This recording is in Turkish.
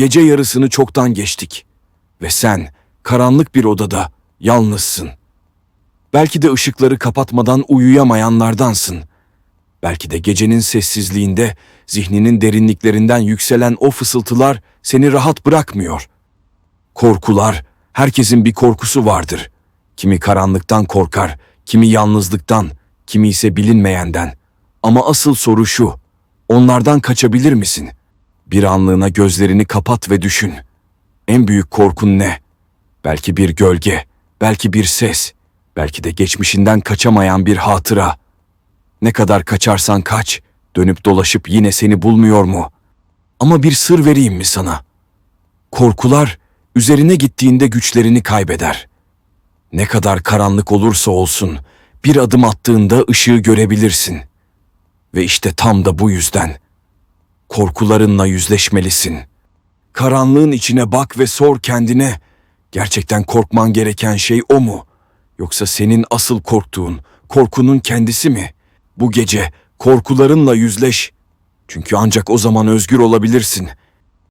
Gece yarısını çoktan geçtik. Ve sen karanlık bir odada yalnızsın. Belki de ışıkları kapatmadan uyuyamayanlardansın. Belki de gecenin sessizliğinde zihninin derinliklerinden yükselen o fısıltılar seni rahat bırakmıyor. Korkular, herkesin bir korkusu vardır. Kimi karanlıktan korkar, kimi yalnızlıktan, kimi ise bilinmeyenden. Ama asıl soru şu, onlardan kaçabilir misin? Bir anlığına gözlerini kapat ve düşün. En büyük korkun ne? Belki bir gölge, belki bir ses, belki de geçmişinden kaçamayan bir hatıra. Ne kadar kaçarsan kaç, dönüp dolaşıp yine seni bulmuyor mu? Ama bir sır vereyim mi sana? Korkular üzerine gittiğinde güçlerini kaybeder. Ne kadar karanlık olursa olsun bir adım attığında ışığı görebilirsin. Ve işte tam da bu yüzden korkularınla yüzleşmelisin. Karanlığın içine bak ve sor kendine, gerçekten korkman gereken şey o mu? Yoksa senin asıl korktuğun korkunun kendisi mi? Bu gece korkularınla yüzleş. Çünkü ancak o zaman özgür olabilirsin